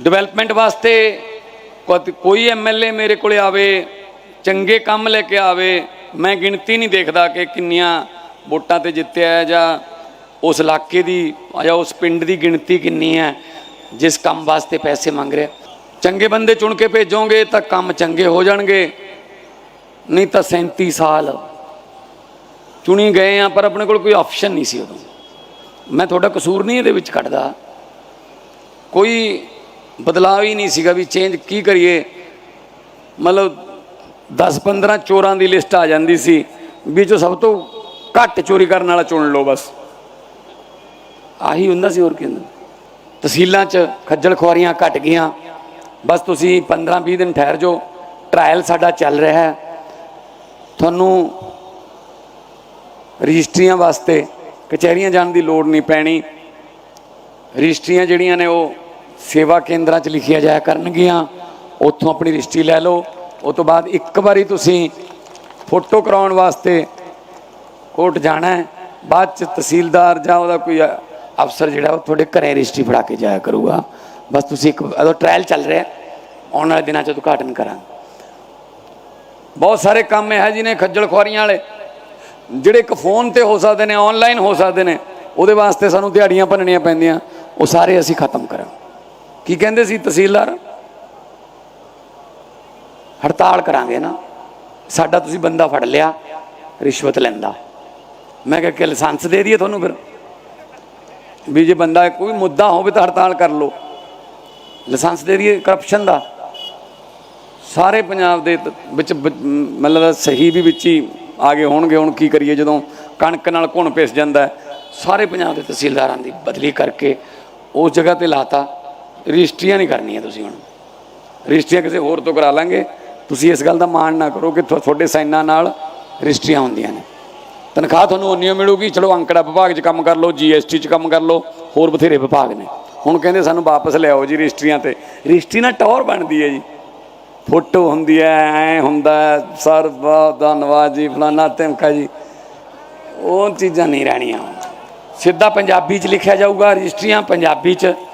Development ਵਾਸਤੇ ਕਦ- ਕੋਈ ਐਮਐਲਏ ਮੇਰੇ ਕੋਲੇ ਆਵੇ, ਚੰਗੇ ਕੰਮ ਲੈ ਕੇ ਆਵੇ, ਮੈਂ ਗਿਣਤੀ ਨਹੀਂ ਦੇਖਦਾ ਕਿ ਕਿੰਨੀਆਂ ਵੋਟਾਂ ਤੇ ਜਿੱਤਿਆ ਜਾਂ ਉਸ ਇਲਾਕੇ ਦੀ ਜਾਂ ਉਸ ਪਿੰਡ ਦੀ ਗਿਣਤੀ ਕਿੰਨੀ ਹੈ, ਜਿਸ ਕੰਮ ਵਾਸਤੇ ਪੈਸੇ ਮੰਗ ਰਿਹਾ। ਚੰਗੇ ਬੰਦੇ ਚੁਣ ਕੇ ਭੇਜੋਗੇ ਤਾਂ ਕੰਮ ਚੰਗੇ ਹੋ ਜਾਣਗੇ, ਨਹੀਂ ਤਾਂ 37 ਸਾਲ ਚੁਣੀ ਗਏ ਆ, ਪਰ ਆਪਣੇ ਕੋਲ ਕੋਈ ਆਪਸ਼ਨ ਨਹੀਂ ਸੀ ਉਦੋਂ। ਮੈਂ ਤੁਹਾਡਾ ਕਸੂਰ ਨਹੀਂ ਇਹਦੇ ਵਿੱਚ ਕੱਢਦਾ। ਕੋਈ ਬਦਲਾਅ ਹੀ ਨਹੀਂ ਸੀਗਾ ਵੀ ਚੇਂਜ ਕੀ ਕਰੀਏ। ਮਤਲਬ 10-15 ਚੋਰਾਂ ਦੀ ਲਿਸਟ ਆ ਜਾਂਦੀ ਸੀ ਵੀ ਜੋ ਸਭ ਤੋਂ ਘੱਟ ਚੋਰੀ ਕਰਨ ਵਾਲਾ ਚੁਣ ਲਓ ਬਸ। ਆਹੀ ਹੁੰਦਾ ਸੀ ਹੋਰ ਕੀ ਹੁੰਦਾ। ਤਹਿਸੀਲਾਂ 'ਚ ਖੱਜਲ ਖੁਆਰੀਆਂ ਘਟ ਗਈਆਂ। ਬਸ ਤੁਸੀਂ 15-20 ਦਿਨ ਠਹਿਰ ਜਾਓ। ਟ੍ਰਾਇਲ ਸਾਡਾ ਚੱਲ ਰਿਹਾ ਹੈ। ਤੁਹਾਨੂੰ ਰਜਿਸਟਰੀਆਂ ਵਾਸਤੇ ਕਚਹਿਰੀਆਂ ਜਾਣ ਦੀ ਲੋੜ ਨਹੀਂ ਪੈਣੀ। ਰਜਿਸਟਰੀਆਂ ਜਿਹੜੀਆਂ ਨੇ ਉਹ ਸੇਵਾ ਕੇਂਦਰਾਂ 'ਚ ਲਿਖੀਆਂ ਜਾਇਆ ਕਰਨਗੀਆਂ। ਉੱਥੋਂ ਆਪਣੀ ਰਜਿਸਟਰੀ ਲੈ ਲਓ। ਉਸ ਤੋਂ ਬਾਅਦ ਇੱਕ ਵਾਰੀ ਤੁਸੀਂ ਫੋਟੋ ਕਰਾਉਣ ਵਾਸਤੇ ਕੋਰਟ ਜਾਣਾ ਹੈ। ਬਾਅਦ ਚ ਤਹਿਸੀਲਦਾਰ ਜਾਂ ਉਹਦਾ ਕੋਈ ਅਫਸਰ ਜਿਹੜਾ ਉਹ ਤੁਹਾਡੇ ਘਰੇ ਰਜਿਸਟਰੀ ਫੜਾ ਕੇ ਜਾਇਆ ਕਰੂਗਾ। ਬਸ ਤੁਸੀਂ ਇੱਕ ਉਹਦਾ ਟ੍ਰਾਇਲ ਚੱਲ ਰਿਹਾ ਆਉਣ ਵਾਲੇ ਦਿਨਾਂ 'ਚ ਉਦਘਾਟਨ ਕਰਾਂਗੇ। ਬਹੁਤ ਸਾਰੇ ਕੰਮ ਇਹ ਜਿਹਨੇ ਖੱਜਲ ਖੁਆਰੀਆਂ ਵਾਲੇ। ਜਿਹੜੇ ਇੱਕ ਫੋਨ ਤੇ ਹੋ ਸਕਦੇ ਨੇ ਆਨਲਾਈਨ ਹੋ ਸਕਦੇ ਨੇ, ਉਹਦੇ ਵਾਸਤੇ ਸਾਨੂੰ ਦਿਹਾੜੀਆਂ ਭੰਨਣੀਆਂ ਪੈਂਦੀਆਂ। ਉਹ ਸਾਰੇ ਅਸੀਂ ਖਤਮ ਕਰਾਂ ਕੀ ਕਹਿੰਦੇ ਸੀ ਤਹਿਸੀਲਦਾਰ? ਹੜਤਾਲ ਕਰਾਂਗੇ ਨਾ। ਸਾਡਾ ਤੁਸੀਂ ਬੰਦਾ ਫੜ ਲਿਆ, ਰਿਸ਼ਵਤ ਲੈਂਦਾ। ਮੈਂ ਕਿਹਾ ਕਿ ਲਾਇਸੈਂਸ ਦੇ ਦਈਏ ਤੁਹਾਨੂੰ ਫਿਰ। ਵੀ ਜੇ ਬੰਦਾ ਕੋਈ ਮੁੱਦਾ ਹੋਵੇ ਤਾਂ ਹੜਤਾਲ ਕਰ ਲਓ। ਲਾਇਸੈਂਸ ਦੇ ਦਈਏ ਕਰਪਸ਼ਨ ਦਾ। ਸਾਰੇ ਪੰਜਾਬ ਦੇ ਵਿੱਚ ਮਤਲਬ ਸਹੀ ਵੀ ਵਿੱਚ ਹੀ ਆ ਗਏ ਹੋਣਗੇ। ਹੁਣ ਕੀ ਕਰੀਏ ਜਦੋਂ ਕਣਕ ਨਾਲ ਘੁਣ ਪਿਸ ਜਾਂਦਾ ਸਾਰੇ ਪੰਜਾਬ ਦੇ ਤਹਿਸੀਲਦਾਰਾਂ ਦੀ ਬਦਲੀ ਕਰਕੇ ਉਸ ਜਗ੍ਹਾ ਤੇ ਲਾਤਾ। ਰਜਿਸਟਰੀਆਂ ਨਹੀਂ ਕਰਨੀਆਂ ਤੁਸੀਂ ਹੁਣ। ਰਜਿਸਟਰੀਆਂ ਕਿਸੇ ਹੋਰ ਤੋਂ ਕਰਾ ਲਾਂਗੇ। ਤੁਸੀਂ ਇਸ ਗੱਲ ਦਾ ਮਾਣ ਨਾ ਕਰੋ ਕਿ ਤੁਹਾਡੇ ਸਾਈਨਾਂ ਨਾਲ ਰਜਿਸਟਰੀਆਂ ਹੁੰਦੀਆਂ ਨੇ। ਤਨਖਾਹ ਤੁਹਾਨੂੰ ਉਨੀ ਓ ਮਿਲੂਗੀ। ਚਲੋ ਅੰਕੜਾ ਵਿਭਾਗ 'ਚ ਕੰਮ ਕਰ ਲਓ ਜੀਐਸਟੀ 'ਚ ਕੰਮ ਕਰ ਲਓ, ਹੋਰ ਬਥੇਰੇ ਵਿਭਾਗ ਨੇ। ਹੁਣ ਕਹਿੰਦੇ ਸਾਨੂੰ ਵਾਪਸ ਲਿਆਓ ਜੀ ਰਜਿਸਟਰੀਆਂ ਤੇ। ਰਜਿਸਟਰੀ ਨਾਲ ਟੌਰ ਬਣਦੀ ਹੈ ਜੀ। ਫੋਟੋ ਹੁੰਦੀ ਹੈ, ਐ ਹੁੰਦਾ ਸਰ ਬਹੁਤ ਧੰਨਵਾਦ ਜੀ, ਫਲਾਨਾ ਧਮਕਾ ਜੀ। ਉਹ ਚੀਜ਼ਾਂ ਨਹੀਂ ਰਹਿਣੀਆਂ। ਸਿੱਧਾ ਪੰਜਾਬੀ 'ਚ ਲਿਖਿਆ ਜਾਊਗਾ ਰਜਿਸਟਰੀਆਂ, ਪੰਜਾਬੀ 'ਚ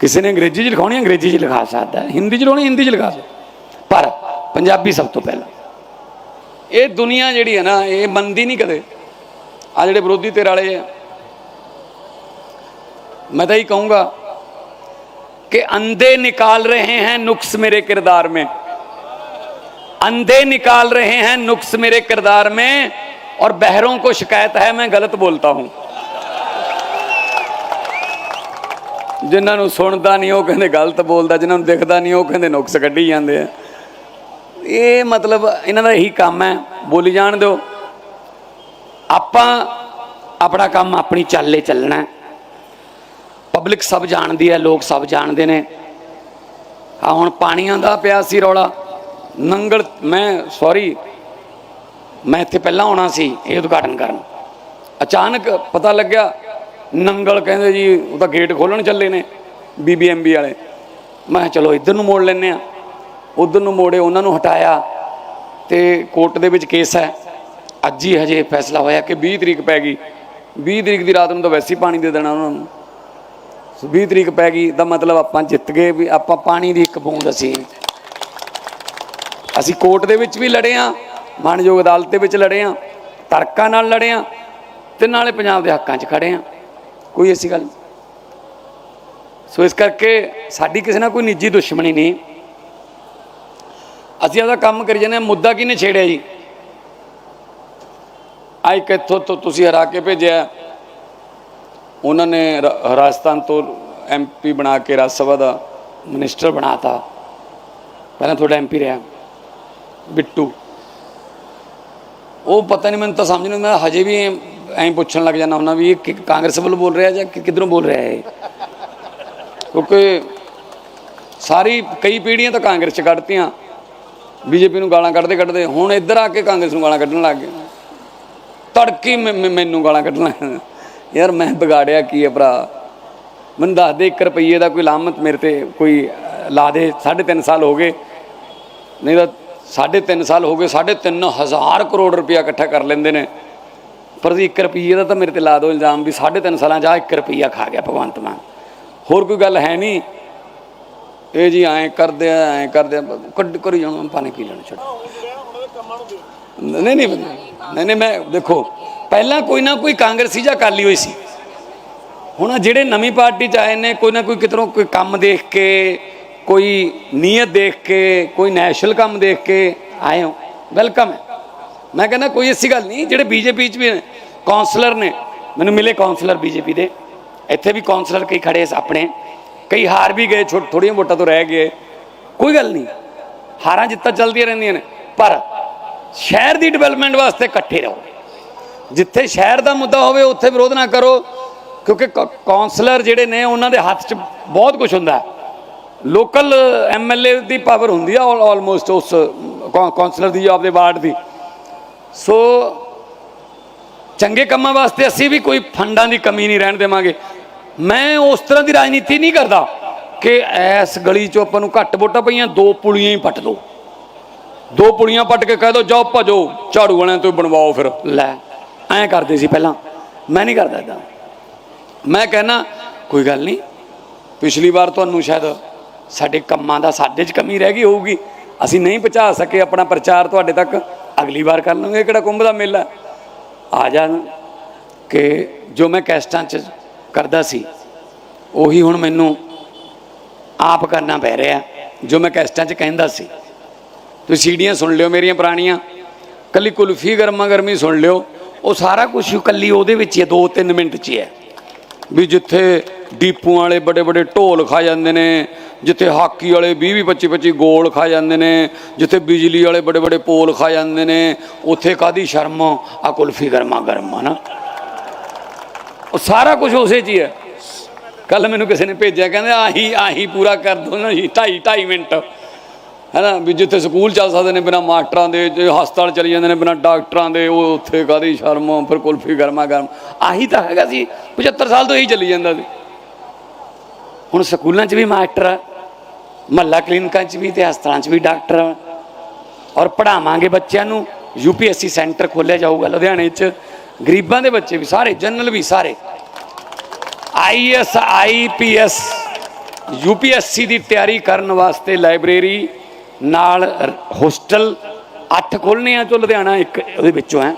ਕਿਸੇ ਨੇ ਅੰਗਰੇਜ਼ੀ 'ਚ ਲਿਖਾਉਣੀ ਅੰਗਰੇਜ਼ੀ 'ਚ ਲਿਖਾ ਸਕਦਾ ਹੈ ਹਿੰਦੀ 'ਚ ਲਿਖਾਉਣੀ ਹਿੰਦੀ 'ਚ ਲਿਖਾ ਸਕਦਾ ਪਰ ਪੰਜਾਬੀ ਸਭ ਤੋਂ ਪਹਿਲਾਂ ਇਹ ਦੁਨੀਆ ਜਿਹੜੀ ਹੈ ਨਾ ਇਹ ਮੰਨਦੀ ਨਹੀਂ ਕਦੇ ਆ ਜਿਹੜੇ ਵਿਰੋਧੀ ਧਿਰ ਵਾਲੇ ਆ मैं तो ही कहूंगा कि अंधे निकाल रहे हैं नुक्स मेरे किरदार में अंधे निकाल रहे हैं नुक्स मेरे किरदार में और बहरों को शिकायत है मैं गलत बोलता हूं ਜਿਨ੍ਹਾਂ ਨੂੰ ਸੁਣਦਾ ਨਹੀਂ, ਉਹ ਕਹਿੰਦੇ ਗਲਤ ਬੋਲਦਾ, ਜਿਨ੍ਹਾਂ ਨੂੰ ਦਿਖਦਾ ਨਹੀਂ, ਉਹ ਕਹਿੰਦੇ ਨੁਕਸ ਕੱਢੀ ਜਾਂਦੇ ਆ। ਇਹ ਮਤਲਬ ਇਹਨਾਂ ਦਾ ਇਹੀ ਕੰਮ ਹੈ, ਬੋਲੀ ਜਾਣ ਦਿਓ। ਆਪਾਂ ਆਪਣਾ ਕੰਮ ਆਪਣੀ ਚਾਲੇ ਚੱਲਣਾ ਪਬਲਿਕ ਸਭ ਜਾਣਦੀ ਹੈ, ਲੋਕ ਸਭ ਜਾਣਦੇ ਨੇ। ਆ ਹੁਣ ਪਾਣੀਆਂ ਦਾ ਪਿਆ ਸੀ ਰੌਲਾ। ਨੰਗਲ, ਮੈਂ ਸੌਰੀ ਮੈਂ ਇੱਥੇ ਪਹਿਲਾਂ ਆਉਣਾ ਸੀ ਇਹ ਉਦਘਾਟਨ ਕਰਨ। ਅਚਾਨਕ ਪਤਾ ਲੱਗਿਆ ਨੰਗਲ ਕਹਿੰਦੇ ਜੀ, ਉਹ ਤਾਂ ਗੇਟ ਖੋਲਣ ਚੱਲੇ ਨੇ ਬੀਬੀਐਮਬੀ ਵਾਲੇ। ਮੈਂ ਕਿਹਾ, ਚਲੋ ਇੱਧਰ ਨੂੰ ਮੋੜ ਲੈਨੇ ਆ ਉਧਰ ਨੂੰ ਮੋੜੇ, ਉਹਨਾਂ ਨੂੰ ਹਟਾਇਆ। ਤੇ ਕੋਰਟ ਦੇ ਵਿੱਚ ਕੇਸ ਹੈ। ਅੱਜ ਹੀ ਹਜੇ ਫੈਸਲਾ ਹੋਇਆ ਕਿ 20 ਤਰੀਕ ਪੈ ਗਈ। 20 ਤਰੀਕ ਦੀ ਰਾਤ ਨੂੰ ਤਾਂ ਵੈਸੇ ਪਾਣੀ ਦੇ ਦੇਣਾ ਉਹਨਾਂ ਨੂੰ। ਸੋ 20 ਤਰੀਕ ਪੈ ਗਈ ਦਾ ਮਤਲਬ ਆਪਾਂ ਜਿੱਤ ਗਏ ਵੀ ਆਪਾਂ ਪਾਣੀ ਦੀ ਇੱਕ ਬੂੰਦ ਅਸੀਂ। ਅਸੀਂ ਕੋਰਟ ਦੇ ਵਿੱਚ ਵੀ ਲੜੇ ਆ ਮਾਨਯੋਗ ਅਦਾਲਤ ਦੇ ਵਿੱਚ ਲੜੇ ਆ ਤਰਕਾਂ ਨਾਲ ਲੜੇ ਆ ਤੇ ਨਾਲੇ ਪੰਜਾਬ ਦੇ ਹੱਕਾਂ 'ਚ ਖੜੇ ਆ ਕੋਈ ਐਸੀ ਗੱਲ ਨਹੀਂ। ਸੋ ਇਸ ਕਰਕੇ ਸਾਡੀ ਕਿਸੇ ਨਾਲ ਕੋਈ ਨਿੱਜੀ ਦੁਸ਼ਮਣੀ ਨਹੀਂ। ਅਸੀਂ ਆਪਦਾ ਕੰਮ ਕਰੀ ਜਾਂਦੇ ਹਾਂ, ਮੁੱਦਾ ਕਿਹਨੇ ਛੇੜਿਆ ਜੀ? ਆਈ ਕਿੱਥੋਂ ਤੋਂ ਤੁਸੀਂ ਹਰਾ ਕੇ ਭੇਜਿਆ। ਉਹਨਾਂ ਨੇ ਰਾਜਸਥਾਨ ਤੋਂ ਐਮਪੀ ਬਣਾ ਕੇ ਰਾਜ ਸਭਾ ਦਾ ਮਿਨਿਸਟਰ ਬਣਾਤਾ। ਪਹਿਲਾਂ ਤੁਹਾਡਾ ਐਮਪੀ ਰਿਹਾ। ਬਿੱਟੂ। ਉਹ ਪਤਾ ਨਹੀਂ ਮੈਨੂੰ ਤਾਂ ਸਮਝ ਨਹੀਂ ਆਉਂਦਾ, ਹਜੇ ਵੀ ਐਂ ਪੁੱਛਣ ਲੱਗ ਜਾਂਦਾ ਹੁੰਦਾ ਵੀ ਇਹ ਕਿ- ਕਾਂਗਰਸ ਵੱਲੋਂ ਬੋਲ ਰਿਹਾ ਜਾਂ ਕਿ ਕਿੱਧਰੋਂ ਬੋਲ ਰਿਹਾ ਹੈ ਇਹ? ਕਿਉਂਕਿ ਸਾਰੀ ਕਈ ਪੀੜ੍ਹੀਆਂ ਤਾਂ ਕਾਂਗਰਸ ਚ ਕੱਢਤੀਆਂ। ਬੀਜੇਪੀ ਨੂੰ ਗਾਲਾਂ ਕੱਢਦੇ ਕੱਢਦੇ ਹੁਣ ਇੱਧਰ ਆ ਕੇ ਕਾਂਗਰਸ ਨੂੰ ਗਾਲਾਂ ਕੱਢਣ ਲੱਗ ਗਏ। ਤੜਕੀ ਮੈਂ- ਮੈਂ- ਮੈਨੂੰ ਗਾਲਾਂ ਕੱਢਣ ਲੱਗ ਗਏ। ਯਾਰ ਮੈਂ ਵਿਗਾੜਿਆ ਕੀ ਹੈ ਭਰਾ? ਮੈਨੂੰ ਦੱਸ ਦੇ 1 ਰੁਪਈਏ ਦਾ ਕੋਈ ਲਾਮਤ ਮੇਰੇ ਤੇ ਕੋਈ ਅਹ, ਲਾ ਦੇ 3.5 ਸਾਲ ਹੋ ਗਏ। ਨਹੀਂ ਤਾਂ 3.5 ਸਾਲ ਹੋ ਗਏ 3.5 ਹਜ਼ਾਰ ਕਰੋੜ ਰੁਪਇਆ ਇਕੱਠਾ ਕਰ ਲੈਂਦੇ ਨੇ। ਪਰ ਜੀ 1 ਰੁਪਈਏ ਦਾ ਤਾਂ ਮੇਰੇ ਤੇ ਲਾ ਦੋ ਇਲਜ਼ਾਮ ਵੀ 3.5 ਸਾਲਾਂ 'ਚ ਆ 1 ਰੁਪਈਆ ਖਾ ਗਿਆ ਭਗਵੰਤ ਮਾਨ। ਹੋਰ ਕੋਈ ਗੱਲ ਹੈ ਨਹੀਂ। ਇਹ ਜੀ ਐਂ ਕਰਦੇ ਆ, ਐਂ ਕਰਦੇ ਆ, ਕੱਢ ਕਰੀ ਜਾਣਾ ਪਾਣੀ ਪੀ ਲੈਣਾ ਛੱਡ। ਨਹੀਂ ਨਹੀਂ ਨਹੀਂ ਨਹੀਂ, ਮੈਂ ਦੇਖੋ, ਪਹਿਲਾਂ ਕੋਈ ਨਾ ਕੋਈ ਕਾਂਗਰਸੀ ਜਾਂ ਅਕਾਲੀ ਹੋਈ ਸੀ। ਹੁਣ ਜਿਹੜੇ ਨਵੀਂ ਪਾਰਟੀ ਚ ਆਏ ਨੇ, ਕੋਈ ਨਾ ਕੋਈ ਕਿਧਰੋਂ ਕੋਈ ਕੰਮ ਦੇਖ ਕੇ, ਕੋਈ ਨੀਅਤ ਦੇਖ ਕੇ, ਕੋਈ ਨੈਸ਼ਨਲ ਕੰਮ ਦੇਖ ਕੇ ਆਏ ਹੋ। ਵੈਲਕਮ ਹੈ। ਮੈਂ ਕਹਿੰਦਾ ਕੋਈ ਐਸੀ ਗੱਲ ਨਹੀਂ, ਜਿਹੜੇ ਬੀਜੇਪੀ ਚ ਵੀ ਨੇ ਕਾਉਂਸਲਰ ਨੇ, ਮੈਨੂੰ ਮਿਲੇ ਕਾਉਂਸਲਰ ਬੀਜੇਪੀ ਦੇ। ਇੱਥੇ ਵੀ ਕਾਉਂਸਲਰ ਕਈ ਖੜੇ ਆਪਣੇ, ਕਈ ਹਾਰ ਵੀ ਗਏ ਛੋਟ ਥੋੜੀਆਂ ਵੋਟਾਂ ਤੋਂ ਰਹਿ ਗਏ। ਕੋਈ ਗੱਲ ਨਹੀਂ, ਹਾਰਾਂ ਜਿੱਤਾਂ ਚੱਲਦੀਆਂ ਰਹਿੰਦੀਆਂ ਨੇ, ਪਰ ਸ਼ਹਿਰ ਦੀ ਡਿਵੈਲਪਮੈਂਟ ਵਾਸਤੇ ਇਕੱਠੇ ਰਹੋ। ਜਿੱਥੇ ਸ਼ਹਿਰ ਦਾ ਮੁੱਦਾ ਹੋਵੇ, ਉੱਥੇ ਵਿਰੋਧ ਨਾ ਕਰੋ, ਕਿਉਂਕਿ ਕ- ਕਾਉਂਸਲਰ ਜਿਹੜੇ ਨੇ, ਉਹਨਾਂ ਦੇ ਹੱਥ 'ਚ ਬਹੁਤ ਕੁਝ ਹੁੰਦਾ। ਹੈ ਲੋਕਲ ਐਮਐਲਏ ਦੀ ਪਾਵਰ ਹੁੰਦੀ ਆ ਆਲਮੋਸਟ ਉਸ, ਕੌ- ਕਾਉਂਸਲਰ ਦੀ ਜਾਂ ਆਪਦੇ ਵਾਰਡ ਦੀ। ਸੋ ਚੰਗੇ ਕੰਮਾਂ ਵਾਸਤੇ ਅਸੀਂ ਵੀ ਕੋਈ ਫੰਡਾਂ ਦੀ ਕਮੀ ਨਹੀਂ ਰਹਿਣ ਦੇਵਾਂਗੇ। ਮੈਂ ਉਸ ਤਰ੍ਹਾਂ ਦੀ ਰਾਜਨੀਤੀ ਨਹੀਂ ਕਰਦਾ ਕਿ ਐਸ ਗਲੀ 'ਚੋਂ ਆਪਾਂ ਨੂੰ ਘੱਟ ਵੋਟਾਂ ਪਈਆਂ, ਦੋ ਪੁਲੀਆਂ ਹੀ ਪੱਟ ਦੋ। ਦੋ ਪੁਲੀਆਂ ਪੱਟ ਕੇ ਕਹਿ ਦੋ, ਜਾਓ ਭਜੋ, ਝਾੜੂ ਵਾਲਿਆਂ ਤੋਂ ਬਣਵਾਓ ਫਿਰ, ਲੈ। ਐਂ ਕਰਦੇ ਸੀ ਪਹਿਲਾਂ। ਮੈਂ ਨਹੀਂ ਕਰਦਾ ਇਦਾਂ ਮੈਂ ਕਹਿਣਾ ਕੋਈ ਗੱਲ ਨਹੀਂ, ਪਿਛਲੀ ਵਾਰ ਤੁਹਾਨੂੰ ਸ਼ਾਇਦ ਸਾਡੇ ਕੰਮਾਂ ਦਾ ਸਾਡੇ 'ਚ ਕਮੀ ਰਹਿ ਗਈ ਹੋਊਗੀ। ਅਸੀਂ ਨਹੀਂ ਪਹੁੰਚਾ ਸਕੇ ਆਪਣਾ ਪ੍ਰਚਾਰ ਤੁਹਾਡੇ ਤੱਕ। ਅਗਲੀ ਵਾਰ ਕਰ ਲਾਂਗੇ ਕਿਹੜਾ ਕੁੰਭ ਦਾ ਮੇਲਾ। ਆ ਜਾਣ ਕਿ ਜੋ ਮੈਂ ਕੈਸਟਾਂ 'ਚ ਕਰਦਾ ਸੀ, ਉਹੀ ਹੁਣ ਮੈਨੂੰ ਆਪ ਕਰਨਾ ਪੈ ਰਿਹਾ, ਜੋ ਮੈਂ ਕੈਸਟਾਂ 'ਚ ਕਹਿੰਦਾ ਸੀ। ਤੁਸੀਂ ਸੀਡੀਆਂ ਸੁਣ ਲਿਓ ਮੇਰੀਆਂ ਪੁਰਾਣੀਆਂ, ਕੱਲੀ ਕੁਲਫੀ ਗਰਮਾ ਗਰਮੀ ਸੁਣ ਲਿਓ, ਉਹ ਸਾਰਾ ਕੁਝ ਕੱਲੀ ਉਹਦੇ ਵਿੱਚ ਹੀ ਹੈ 2-3 ਮਿੰਟ 'ਚ ਹੀ ਹੈ। ਵੀ ਜਿੱਥੇ ਡੀਪੂ ਵਾਲੇ ਬੜੇ ਬੜੇ ਢੋਲ ਖਾ ਜਾਂਦੇ ਨੇ ਜਿੱਥੇ ਹਾਕੀ ਵਾਲੇ 20 20 25 25 ਗੋਲ ਖਾ ਜਾਂਦੇ ਨੇ, ਜਿੱਥੇ ਬਿਜਲੀ ਵਾਲੇ ਬੜੇ ਬੜੇ ਪੋਲ ਖਾ ਜਾਂਦੇ ਨੇ, ਉੱਥੇ ਕਾਦੀ ਸ਼ਰਮ? ਆ ਕੁਲਫੀ ਗਰਮਾ ਗਰਮ ਆ ਨਾ। ਉਹ ਸਾਰਾ ਕੁਝ ਉਸੇ 'ਚ ਹੀ ਹੈ। ਕੱਲ ਮੈਨੂੰ ਕਿਸੇ ਨੇ ਭੇਜਿਆ, ਕਹਿੰਦੇ ਆਹੀ ਆਹੀ ਪੂਰਾ ਕਰ ਦੋ ਨਾ, ਜੀ 2.5 2.5 ਮਿੰਟ। ਹੈਨਾ, ਵੀ ਜਿੱਥੇ ਸਕੂਲ ਚੱਲ ਸਕਦੇ ਨੇ ਬਿਨਾ ਮਾਸਟਰਾਂ ਦੇ ਹਸਪਤਾਲ ਚਲੀ ਜਾਂਦੇ ਨੇ ਬਿਨਾ ਡਾਕਟਰਾਂ ਦੇ, ਉਹ ਉੱਥੇ ਕਾਦੀ ਸ਼ਰਮ ਫਿਰ ਕੁਲਫੀ ਗਰਮਾ ਗਰਮ। ਆਹੀ ਤਾਂ ਹੈਗਾ ਸੀ 75 ਸਾਲ ਤੋਂ ਇਹੀ ਚੱਲੀ ਜਾਂਦਾ ਸੀ। ਹੁਣ ਸਕੂਲਾਂ 'ਚ ਵੀ ਮਾਸਟਰ ਆ। ਮਹੱਲਾ ਕਲੀਨਿਕਾਂ 'ਚ ਵੀ ਤੇ ਹਸਪਤਾਲਾਂ 'ਚ ਵੀ ਡਾਕਟਰ ਔਰ ਪੜਾਵਾਂਗੇ ਬੱਚਿਆਂ ਨੂੰ। ਯੂਪੀਐਸਸੀ ਸੈਂਟਰ ਖੋਲ੍ਹਿਆ ਜਾਊਗਾ ਲੁਧਿਆਣੇ 'ਚ। ਗਰੀਬਾਂ ਦੇ ਬੱਚੇ ਵੀ ਸਾਰੇ, ਜਨਰਲ ਵੀ ਸਾਰੇ। ਆਈਐਸ ਆਈਪੀਐਸ ਯੂਪੀਐਸਸੀ ਦੀ ਤਿਆਰੀ ਕਰਨ ਵਾਸਤੇ ਲਾਇਬ੍ਰੇਰੀ ਨਾਲ ਹੋਸਟਲ 8 ਖੋਲ੍ਹਣੇ ਆ ਜੋ ਲੁਧਿਆਣਾ ਇੱਕ ਉਹਦੇ ਵਿੱਚੋਂ ਹੈ।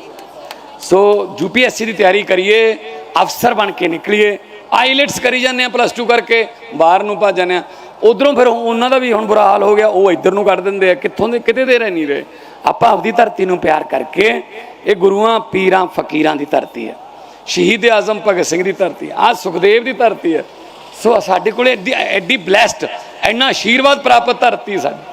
ਸੋ ਯੂਪੀਐਸਸੀ ਦੀ ਤਿਆਰੀ ਕਰੀਏ, ਅਫਸਰ ਬਣ ਕੇ ਨਿਕਲੀਏ। ਆਈਲੈਟਸ ਕਰੀ ਜਾਂਦੇ ਆ ਪਲੱਸ 2 ਕਰਕੇ, ਬਾਹਰ ਨੂੰ ਭੱਜ ਜਾਂਦੇ ਆ। ਉਧਰੋਂ ਫਿਰ ਉਹਨਾਂ ਦਾ ਵੀ ਹੁਣ ਬੁਰਾ ਹਾਲ ਹੋ ਗਿਆ, ਉਹ ਇੱਧਰ ਨੂੰ ਕੱਢ ਦਿੰਦੇ ਆ, ਕਿੱਥੋਂ ਦੇ ਕਿਤੇ ਦੇ ਰਹਿ ਨਹੀਂ ਰਹੇ। ਆਪਾਂ ਆਪਦੀ ਧਰਤੀ ਨੂੰ ਪਿਆਰ ਕਰਕੇ, ਇਹ ਗੁਰੂਆਂ, ਪੀਰਾਂ, ਫਕੀਰਾਂ ਦੀ ਧਰਤੀ ਹੈ। ਸ਼ਹੀਦ ਆਜ਼ਮ ਭਗਤ ਸਿੰਘ ਦੀ ਧਰਤੀ ਆ ਸੁਖਦੇਵ ਦੀ ਧਰਤੀ ਹੈ। ਸੋ ਸਾਡੇ ਕੋਲੇ ਐਡੀ ਐਡੀ ਬਲੈਸਡ ਇੰਨਾ ਆਸ਼ੀਰਵਾਦ ਪ੍ਰਾਪਤ ਧਰਤੀ ਸਾਡੀ।